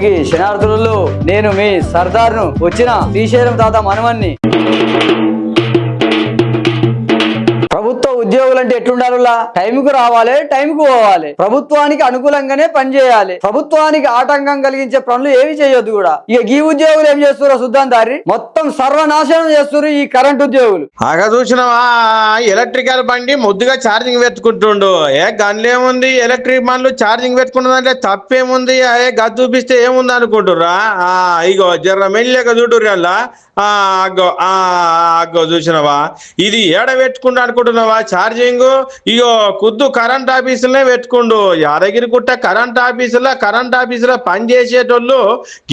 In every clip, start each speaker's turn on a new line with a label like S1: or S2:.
S1: అందరికీ శనార్థులలో నేను మీ సర్దార్ను వచ్చిన శ్రీశైలం తాత మనవన్ని ఉద్యోగులు అంటే ఎట్లుండాలా టైంకు రావాలి టైంకు పోవాలి. ప్రభుత్వానికి అనుకూలంగానే పనిచేయాలి ప్రభుత్వానికి ఆటంకం కలిగించే పనులు ఏవి చేయొద్దు కూడా. ఇక ఈ ఉద్యోగులు ఏం చేస్తారో సుద్దాం దారి. మొత్తం సర్వనాశనం చేస్తున్నారు ఈ కరెంట్ ఉద్యోగులు.
S2: ఆగ చూసినావా? ఎలక్ట్రికల్ బండి ముద్దుగా ఛార్జింగ్ పెట్టుకుంటుండు. ఏ గన్లు ఏముంది ఎలక్ట్రిక్ బండ్లు ఛార్జింగ్ పెట్టుకున్నదంటే తప్పేముంది? ఏ గది చూపిస్తే ఏముంది అనుకుంటుర్రా? ఆ ఇగో జర్ర మెల్లిగా చూడుర్రి అలా ఆ అగ్గో ఆ అగ్గో చూసినావా? ఇది ఏడ పెట్టుకుంటా అనుకుంటున్నావా? ఛార్జింగ్ ఇగో కుద్దు కరెంట్ ఆఫీసులనే పెట్టుకుండు. యాదగిరిగుట్ట కరెంట్ ఆఫీసులో కరెంట్ ఆఫీసులో పనిచేసేటోళ్ళు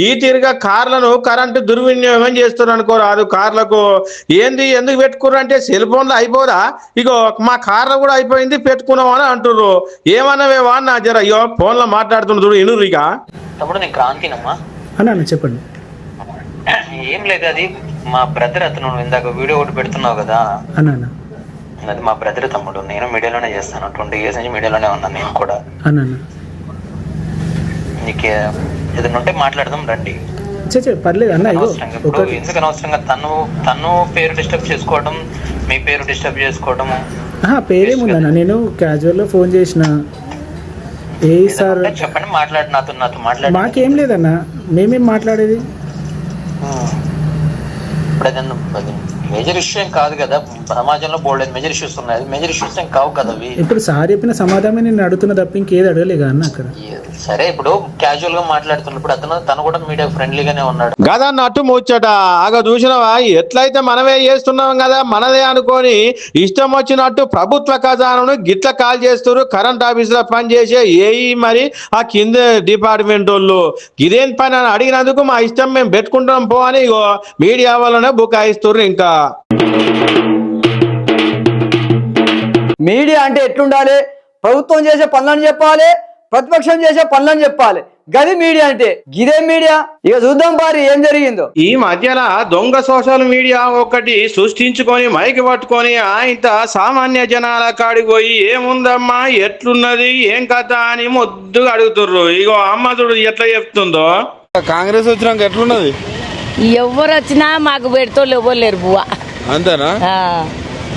S2: ఈ తీరుగా కార్లను కరెంటు దుర్వినియోగం చేస్తున్నారు అనుకోరాదు కార్లకు. ఏంది? ఎందుకు పెట్టుకుర్రు అంటే సెల్ ఫోన్లో అయిపోదా? ఇగో మా కార్లో కూడా అయిపోయింది పెట్టుకున్నాం అని అంటుర్రు. ఏమన్నావేవా నా జర? అయ్యో ఫోన్లో మాట్లాడుతున్నారు చూడు ఇనురు ఇక.
S3: తమ్ముడు నేను క్రాంతినమ్మా?
S4: అన్న అన్న చెప్పండి.
S3: ఏం లేదు అది మా బ్రదర్ అతను ఇందాక వీడియో ఒకటి పెడుతున్నావు కదా.
S4: అన్న.
S3: అది మా బ్రదర్ తమ్ముడు. నేను మీడియాలోనే చేస్తాను. ట్వంటీ ఇయర్స్ నుంచి మీడియాలోనే ఉన్నాను నేను కూడా. నీకు ఏదైనా ఉంటే మాట్లాడదాం రండి.
S4: చే చే పర్లేదు అన్న
S3: ఇప్పుడు ఎందుకు అనవసరంగా తను తను పేరు డిస్టర్బ్ చేసుకోవడం మీ పేరు డిస్టర్బ్ చేసుకోవడము
S4: ఆహా, పేరేముందన్న? నేను క్యాజువల్లో ఫోన్ చేసిన. ఏ సార్?
S3: చెప్పండి మాట్లాడి నాతో నాతో మాట్లాడి.
S4: మాకేం లేదన్న. మేమేం మాట్లాడేది?
S3: ఇప్పుడు మేజర్ ఇష్యూ ఏం కాదు కదా. సమాజంలో బోల్డ్ మేజర్ ఇష్యూస్ ఉన్నాయి. మేజర్ ఇష్యూస్ ఏం కావు కదా అవి.
S4: ఇప్పుడు సార్ చెప్పిన సమాధానమే నేను అడుగుతున్న తప్ప ఇంకేది అడగలేగా అన్న అక్కడ?
S3: సరే ఇప్పుడు క్యాజువల్గా మాట్లాడుతున్నప్పుడు అతను తను కూడా మీడియా ఫ్రెండ్లీగానే ఉన్నాడు.
S2: గదన్నట్టు ముచ్చట. ఆగ చూసినావా? ఎట్లయితే మనమే చేస్తున్నాం కదా మనదే అనుకొని ఇష్టం వచ్చినట్టు ప్రభుత్వ ఖజానాను గిట్ల కాల్ చేస్తారు కరెంట్ ఆఫీసులో పనిచేసే ఏఈ మరి ఆ కింద డిపార్ట్మెంట్ వాళ్ళు ఇదేం పని అని అడిగినందుకు మా ఇష్టం మేము పెట్టుకుంటాం పో అని మీడియా వల్లనే బుకాయిస్తారు ఇంకా.
S1: మీడియా అంటే ఎట్లుండాలి? ప్రభుత్వం చేసే పనులను చెప్పాలి ప్రతిపక్షం చేసే పనులను చెప్పాలి. గది మీడియా అంటే గిదే మీడియా. ఇక చూద్దాం పారి ఏం జరిగిందో.
S2: ఈ మధ్యన దొంగ సోషల్ మీడియా ఒకటి సృష్టించుకొని మైకి పట్టుకొని ఆయన సామాన్య జనాల కాడికి పోయి ఏముందమ్మా? ఎట్లున్నది? ఏం కథ? అని ముద్దుగా అడుగుతుర్రు. ఇగో అమ్మ చూడు ఎట్లా చెప్తుందో.
S5: కాంగ్రెస్ వచ్చినాక ఎట్లున్నది?
S6: ఎవరు వచ్చినా మాకు ఎవరు లేరు బువ్వ.
S5: అంతేనా?
S6: ఆ.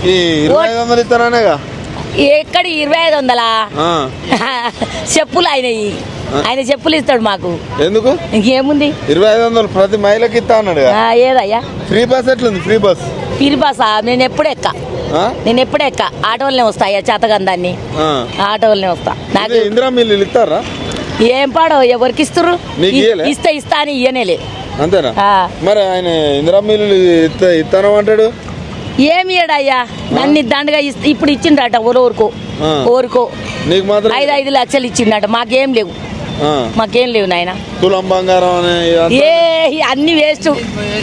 S5: ఈ ఇరవై ఐదు వందలు ఇస్తారనేగా
S6: ఎక్కడ ఇరవై ఐదు వందలా. చెప్పులు ఆయన ఆయన చెప్పులు ఇస్తాడు మాకు.
S5: ఎందుకు?
S6: ఇంకేముంది?
S5: ఇరవై ఐదు వందలు ప్రతి మహిళకి ఇస్తా అన్నాడు
S6: ఆ, ఏదయ్యా?
S5: ఫ్రీ బస్ ఎట్లుంది? Free bus.
S6: పిరిపాసా నేను ఎప్పుడు ఎక్క? నేను ఎప్పుడు ఎక్క? ఆటోలనే వస్తాయా చేతగందాన్ని. ఆటోలనే వస్తా. నాకు
S5: ఇది ఇందిరా మిల్లు ఇస్తారా?
S6: ఏం పాడో ఎవరికి
S5: ఇయ్యలే?
S6: ఇస్తే ఇస్తా అని ఇయ్యనేలే
S5: అంతేనా. మరి ఆయన ఇందిరా మిల్లు ఇస్తా ఇస్తాను అంటాడు?
S6: ఏమి ఇయ్యడయ్యా నన్ను దండగా ఇప్పుడు ఇచ్చిండట
S5: నీకు మాత్రం
S6: ఐదు ఐదు లక్షలు ఇచ్చిండట మాకేం లేవు. మాకేం లేవు నాయన.
S5: తులం బంగారం.
S6: ఏ అన్ని వేస్ట్.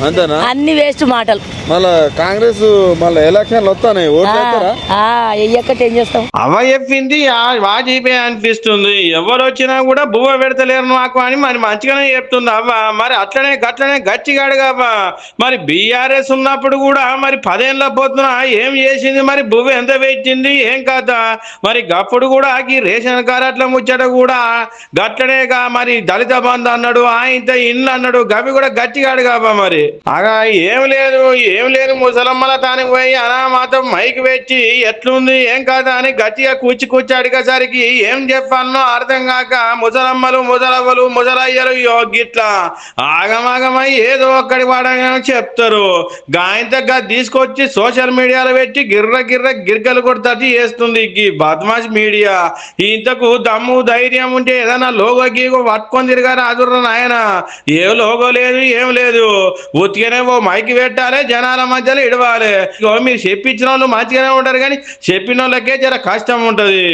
S5: అంతేనా?
S6: అన్ని వేస్ట్ మాటలు.
S5: మళ్ళా కాంగ్రెస్ మళ్ళీ ఎలక్షన్లు వస్తాయి
S6: ఎయ్యక్కటి ఏం చేస్తాం?
S2: అవ చెప్పింది ఆ- వాజిపే అనిపిస్తుంది. ఎవరు వచ్చినా కూడా బువ్వ పెడతలేరు నాకు అని మరి మంచిగానే చెప్తుంది అవ్వ. మరి అట్లనే గట్లనే గట్టిగాడుగా అవ్వ. మరి బీఆర్ఎస్ ఉన్నప్పుడు కూడా మరి పదేళ్ళ పోతున్నా ఏం చేసింది మరి బువ్వ ఎంత పెట్టింది ఏం కథ? మరి గప్పుడు కూడా ఈ రేషన్ కార్డుల ముచ్చట కూడా గట్లనేగా మరి దళిత బంధు అన్నాడు ఆయన ఇల్లు అన్నాడు గవి కూడా గట్టిగాడు కాబా మరి. అగా ఏం లేదు ఏం లేదు ముసలమ్మల తానికి పోయి అనామాతం మైక్ పెట్టి ఎట్లుంది ఏం కాదా అని గట్టిగా కూర్చి కూర్చి అడిగేసరికి ఏం చెప్పాలనో అర్థం కాక ముసలమ్మలు ముసలవ్వలు ముసలయ్యలు యోగిట్లా ఆగమాగమై ఏదో ఒక్కడి వాడని చెప్తారు. గాయంత దగ్గర తీసుకొచ్చి సోషల్ మీడియాలో పెట్టి గిర్ర గిర్ర గిర్గలు కొడతటి చేస్తుంది ఈ బద్మాష్ మీడియా. ఇంతకు దమ్ము ధైర్యం ఉంటే ఏదైనా లోగో గీగో పట్టుకొని తిరిగా అదుర్ర నాయన. ఏ లోగో లేదు ఏం లేదు. ఉతికనే ఓ మైకి పెట్టాలి జనాల మధ్యలో ఇడవాలి. ఇగో మీరు చెప్పించిన వాళ్ళు మంచిగానే ఉంటారు కానీ చెప్పిన వాళ్ళకే జర కష్టం ఉంటది.